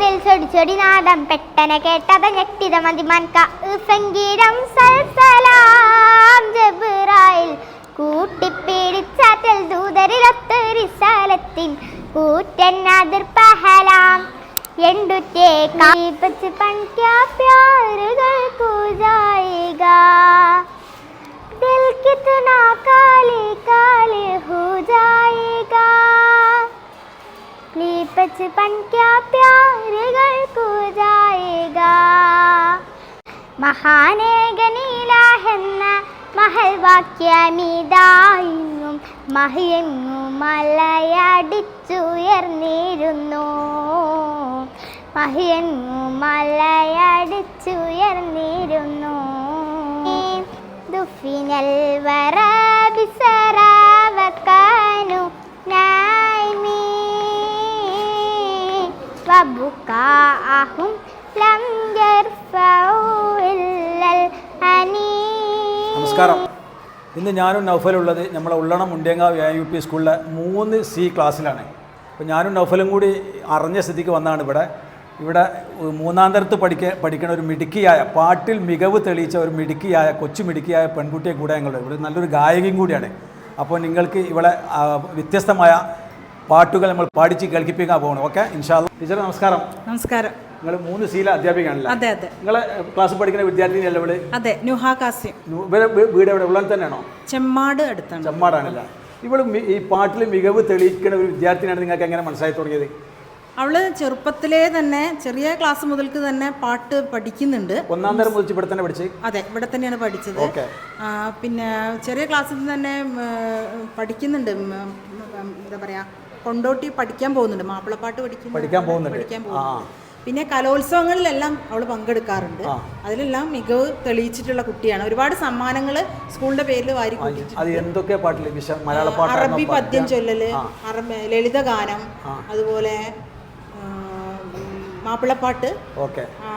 അതിൽ ചൊടിച്ചൊടി നാടൻ പെട്ടെന്ന് കേട്ടത ഞെട്ടിത മതി മൻക സംഗീതം സൽസലാം ജബുറായിൽ. കൂട്ടിപ്പിടിച്ചാറ്റൽ ദൂതരിലൊത്തൊരു സ്ഥലത്തിൻ കൂറ്റൻ അതിർ പഹലാം. എണ്ടുറ്റേ കാൽപ്പച്ച് പൺക്യാ പ്യാറുകൾ കൂജായിക ദിൽ കിത്തനാ കാലി കാലി ഹൂ बचपन क्या प्यार घर को जाएगा മഹാനേകനീലാഹെന്ന മഹൽ വാക്യമീതായിന്നും മഹിയെങ്ങു മലയടിച്ചുയർന്നിരുന്നു മഹിയെങ്ങു മലയടിച്ചുയർന്നിരുന്നു ദുഫിനൽ വറബിസറ وبكاءهم لم يرفعوا إلا الأنين നമസ്കാരം ഇന്ന് ഞാനും നൗഫലുള്ളത് നമ്മളെ Ullanam Mundiyankavu A U P സ്കൂളിലെ മൂന്ന് സി ക്ലാസ്സിലാണ് അപ്പോൾ ഞാനും നൗഫലും കൂടി അറിഞ്ഞ സ്ഥിതിക്ക് വന്നതാണ് ഇവിടെ ഇവിടെ മൂന്നാം തരത്ത് പഠിക്ക പഠിക്കുന്ന ഒരു മിടുക്കിയായ പാട്ടിൽ മികവ് തെളിയിച്ച ഒരു മിടുക്കിയായ കൊച്ചു മിടുക്കിയായ പെൺകുട്ടിയെ കൂടെ ഞങ്ങൾ ഇവിടെ നല്ലൊരു ഗായകയും കൂടിയാണ് അപ്പോൾ നിങ്ങൾക്ക് ഇവിടെ ആ, വ്യത്യസ്തമായ പാട്ടുകൾ നമ്മൾ പാടിച്ച് കേൾപ്പിക്കാൻ പോകണം. ഓക്കെ? ഇൻഷാല്ല ടീച്ചർ നമസ്കാരം. നമസ്കാരം. നിങ്ങൾ മൂന്ന് സീല അധ്യാപികയാണല്ലോ? അതെ അതെ. നിങ്ങൾ ക്ലാസ് പഠിക്കുന്ന വിദ്യാർത്ഥിനിയല്ല ഇവിടെ അതെ നുഹ കാസിം. വീട് എവിടെ? ഉള്ളിൽ തന്നെയാണോ? ചെമ്മാട് അടുത്താണ്. ചെമ്മാടാണല്ല? ഇവൾ ഈ പാട്ടിൽ മികവ് തെളിയിക്കുന്ന ഒരു വിദ്യാർത്ഥിനിയാണ് നിങ്ങൾക്ക് എങ്ങനെ മനസ്സിലായി തുടങ്ങിയത്? അവൾ ചെറുപ്പത്തിലേ തന്നെ ചെറിയ ക്ലാസ് മുതൽക്ക് തന്നെ പാട്ട് പഠിക്കുന്നുണ്ട്. ഒന്നാം തരം മുതൽ ഇവിടെ തന്നെ പഠിച്ചു? അതെ ഇവിടെ തന്നെയാണ് പഠിച്ചത്. പിന്നെ ചെറിയ ക്ലാസ്സിൽ തന്നെ പഠിക്കുന്നുണ്ട് എന്താ പറയാ കൊണ്ടോട്ടി പഠിക്കാൻ പോകുന്നുണ്ട്. മാപ്പിളപ്പാട്ട് പഠിക്കുന്നു പഠിക്കാൻ പോകുന്നുണ്ട്. പഠിക്കാൻ പോകുന്നുണ്ട്. പിന്നെ കലോത്സവങ്ങളിലെല്ലാം അവൾ പങ്കെടുക്കാറുണ്ട്. അതിലെല്ലാം മികവ് തെളിയിച്ചിട്ടുള്ള കുട്ടിയാണ്. ഒരുപാട് സമ്മാനങ്ങൾ സ്കൂളിന്റെ പേരിൽ വാരി അത് എന്തൊക്കെ അറബി പദ്യം ചൊല്ലല് അറബി ലളിത ഗാനം അതുപോലെ മാപ്പിളപ്പാട്ട്.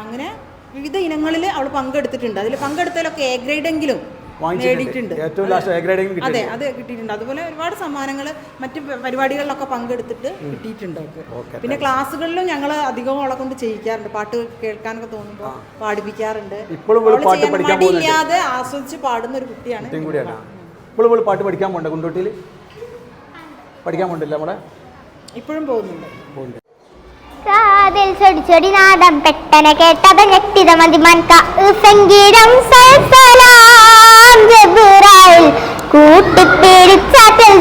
അങ്ങനെ വിവിധ ഇനങ്ങളിൽ അവൾ പങ്കെടുത്തിട്ടുണ്ട്. അതിൽ പങ്കെടുത്തതിലൊക്കെ എ ഗ്രേഡ് എങ്കിലും വാങ്ങിച്ചിട്ടുണ്ട്. ഏറ്റവും ലാസ്റ്റ് എ ഗ്രേഡിംഗ് കിട്ടി അതെ അത് കിട്ടിയിട്ടുണ്ട്. അതുപോലെ ഒരുപാട് സമ്മാനങ്ങൾ മറ്റ് പരിപാടികളിലൊക്കെ പങ്കെടുത്തിട്ട് കിട്ടിയിട്ടുണ്ട് അവൾക്ക് പിന്നെ ക്ലാസ്സുകളിലും ഞങ്ങൾ അധികം അവളെ കൊണ്ട് ചെയ്യിക്കാറുണ്ട്. പാട്ട് കേൾക്കാനൊക്കെ തോന്നുമ്പോൾ പാടിപ്പിക്കാറുണ്ട്. ഇപ്പോഴും മടിയില്ലാതെ ആസ്വദിച്ച് പാടുന്ന ഒരു കുട്ടിയാണ് ഇപ്പോഴും പാട്ട് പഠിക്കാൻ പോകണ്ട കുണ്ടോട്ടിയിൽ പഠിക്കാൻ പോകണ്ടില്ല നമ്മുടെ ഇപ്പോഴും പോകുന്നുണ്ട്. കാതിൽ ചൊടി ചൊടി നാദം പെട്ടനെ കേട്ടത് ഞെട്ടിത മതിമാൻ സംഗീതം സൽസലാം ജബ്രായിൽ കൂട്ടിപ്പിടിച്ചാറ്റൽ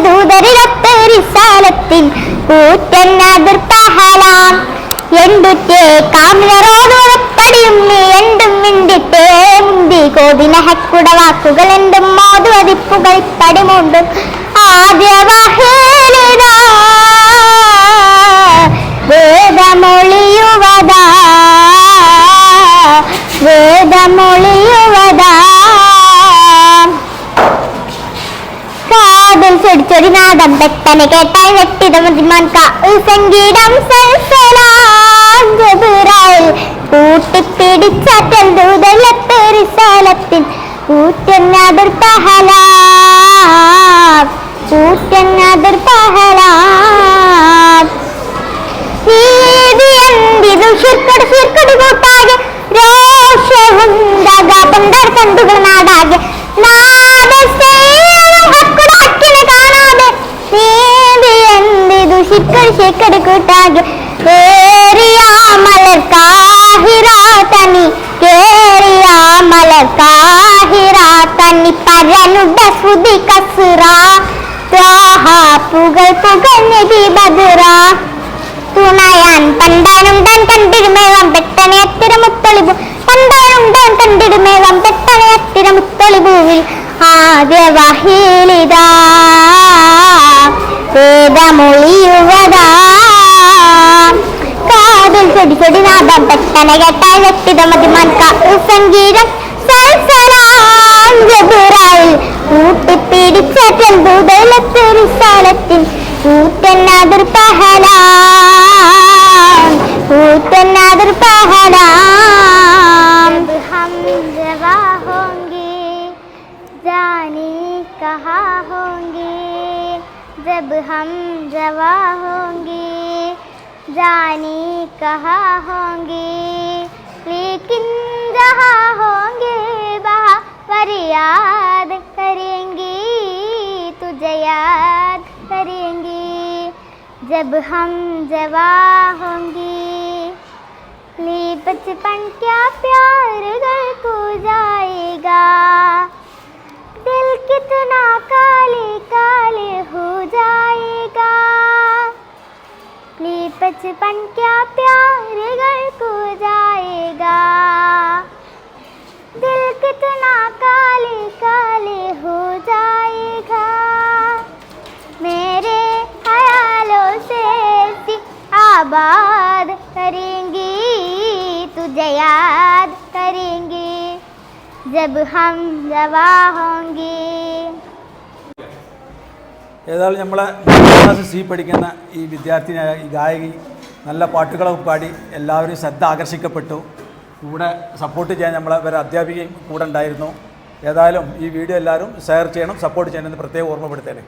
എന്തും മോതുവതിപ്പുകൾ പടിമുണ്ടും. നാദം പെട്ടനെ കേട്ടാൽ വെട്ടിത മതിമാൻ സംഗീതം സൽസലാം ജബുറായിൽ കൂട്ടിപ്പിടിച്ചാറ്റൽ ദൂതലത്ത് റിസാലത്തിൻ. കൂറ്റൻ അതിർ പഹലാം കൂറ്റൻ അതിർ പഹലാം നീതിയന്തിതു ശിർക്കട് ശിർക്കട് കൂട്ടാകെ രോഷവുണ്ടകാപണ്ടർ കണ്ടുകൾ നാടാകെ. சிக்கல் சிக்கடுக்கு டாகி கேரியா மலர் காகிரா தனி. கேரியா மலர் காகிரா தனி. பரனுட சுதி கசுரா. துவாஹா புகழ் புகழ் நிதி பதுரா துணையான் பந்தானும் தான் கண்டிடுமேவாம் பெட்டனே திருமுத்தொழிவு பந்தானும் தான் கண்டிடுமேவாம் பெட்டனே திருமுத்தொழிவுவில் ஆதிய வகீர் വേദമൊളിയുവതാ കാതിൽ ചെടി ചെടി നാദം പെട്ടനെ കേട്ടാൽ വ്യക്തിത മതിമാൻ സംഗീതം സൽസലാം. ജബുറായിൽ കൂട്ടിപ്പിടിച്ചാറ്റൽ ദൂതലത്ത് റിസാലത്തിൻ കൂറ്റൻ जब हम जवा होंगे, जाने कहा होंगी? लेकिन जहाँ होंगे, वहाँ पर याद करेंगी, तुझे याद करेंगी। जब हम जवा होंगी, ली बचपन क्या प्यार घर को जाएगा? दिल कितना काले काले बचपन क्या प्यार घर को जाएगा? दिल कितना काले काले हो जाएगा। मेरे ख्यालों से आबाद करेंगी, तुझे याद करेंगी, जब हम जवा होंगी। ഏതായാലും നമ്മളെ ക്ലാസ് സി പഠിക്കുന്ന ഈ വിദ്യാർത്ഥിനിയായ ഈ ഗായകി നല്ല പാട്ടുകളൊക്കെ പാടി എല്ലാവരും ശ്രദ്ധ ആകർഷിക്കപ്പെട്ടു. കൂടെ സപ്പോർട്ട് ചെയ്യാൻ നമ്മളെ ഒരു അധ്യാപികയും കൂടെ ഉണ്ടായിരുന്നു. ഏതായാലും ഈ വീഡിയോ എല്ലാവരും ഷെയർ ചെയ്യണം സപ്പോർട്ട് ചെയ്യണമെന്ന് പ്രത്യേകം ഓർമ്മപ്പെടുത്തേനെ